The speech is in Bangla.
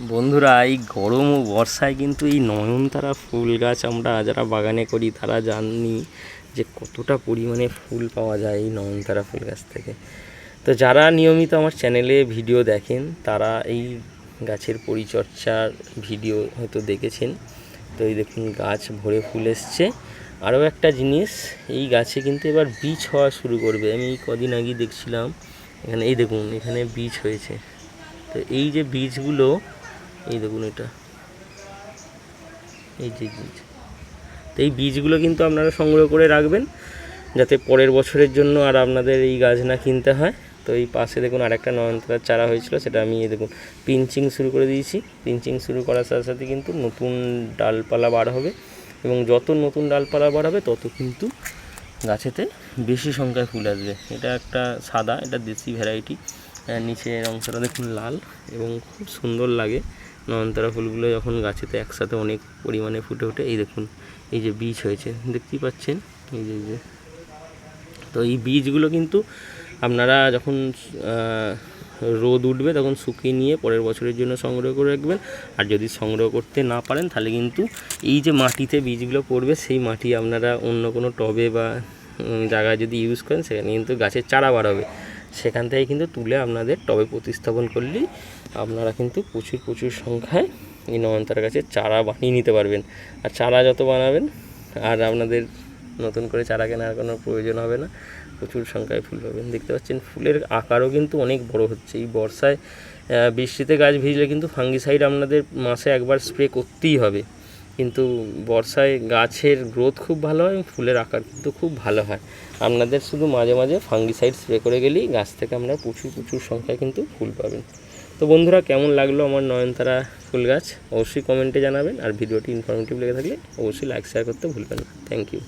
বন্ধুরা, এই গরম ও বর্ষায় কিন্তু এই নয়নতারা ফুল গাছ আমরা যারা বাগানে করি, তারা জানি যে কতটা পরিমাণে ফুল পাওয়া যায় এই নয়নতারা ফুল গাছ থেকে। তো যারা নিয়মিত আমার চ্যানেলে ভিডিও দেখেন, তারা এই গাছের পরিচর্যার ভিডিও হয়তো দেখেছেন। তো এই দেখুন, গাছ ভরে ফুল এসছে। আরও একটা জিনিস, এই গাছে কিন্তু এবার বীজ হওয়া শুরু করবে। আমি কদিন আগে দেখছিলাম, এখানে এই দেখুন, এখানে বীজ হয়েছে। তো এই যে বীজগুলো এই দেখুন এটা। এই যে বীজ। তো এই বীজগুলো কিন্তু আপনারা সংগ্রহ করে রাখবেন, যাতে পরের বছরের জন্য আর আপনাদের এই গাছ না কিনতে হয়। তো এই পাশে দেখুন আরেকটা নয়নতারার চারা হয়েছিল, সেটা আমি দেখুন পিঞ্চিং শুরু করে দিয়েছি। পিঞ্চিং শুরু করার সাথে সাথে কিন্তু নতুন ডালপালা বার হবে এবং যত নতুন ডালপালা বার হবে, তত কিন্তু গাছেতে বেশি সংখ্যায় ফুল আসবে। এটা একটা সাদা, এটা দেশি ভ্যারাইটি নিচের অংশটা দেখুন লাল এবং খুব সুন্দর লাগে। নয়নতারা ফুলগুলো যখন গাছেতে একসাথে অনেক পরিমাণে ফুটে ওঠে, এই দেখুন, এই যে বীজ হয়েছে, দেখতেই পাচ্ছেন? এই যে যে। তো এই বীজগুলো কিন্তু আপনারা যখন রোদ উঠবে তখন শুকিয়ে নিয়ে পরের বছরের জন্য সংগ্রহ করে রাখবেন। আর যদি সংগ্রহ করতে না পারেন, তাহলে কিন্তু এই যে মাটিতে বীজগুলো পড়বে, সেই মাটি আপনারা অন্য কোনো টবে বা জায়গায় যদি ইউজ করেন, সেখানে কিন্তু গাছের চারা বাড়াবে। সেখান থেকে কিন্তু তুলে আপনাদের টবে প্রতিস্থাপন করলেই আপনারা কিন্তু প্রচুর প্রচুর সংখ্যায় এই নয়নতারা গাছের চারা বানিয়ে নিতে পারবেন। আর চারা যত বানাবেন, আর আপনাদের নতুন করে চারা কেনার কোনো প্রয়োজন হবে না। প্রচুর সংখ্যায় ফুল পাবেন। দেখতে পাচ্ছেন, ফুলের আকারও কিন্তু অনেক বড় হচ্ছে। এই বর্ষায় বৃষ্টিতে গাছ ভিজলে কিন্তু ফাঙ্গিসাইড আপনাদের মাসে একবার স্প্রে করতেই হবে। কিন্তু বর্ষায় গাছের গ্রোথ খুব ভালো হয় এবং ফুলের আকার কিন্তু খুব ভালো হয়। আপনাদের শুধু মাঝে মাঝে ফাঙ্গিসাইড স্প্রে করে গেলেই গাছ থেকে আমরা প্রচুর প্রচুর সংখ্যায় কিন্তু ফুল পাবেন। তো বন্ধুরা, কেমন লাগল আমার নয়নতারা ফুল গাছ? অবশ্যই কমেন্টে জানাবেন, আর ভিডিওটি ইনফরমেটিভ লেগে থাকলে অবশ্যই লাইক শেয়ার করতে ভুলবেন না। Thank you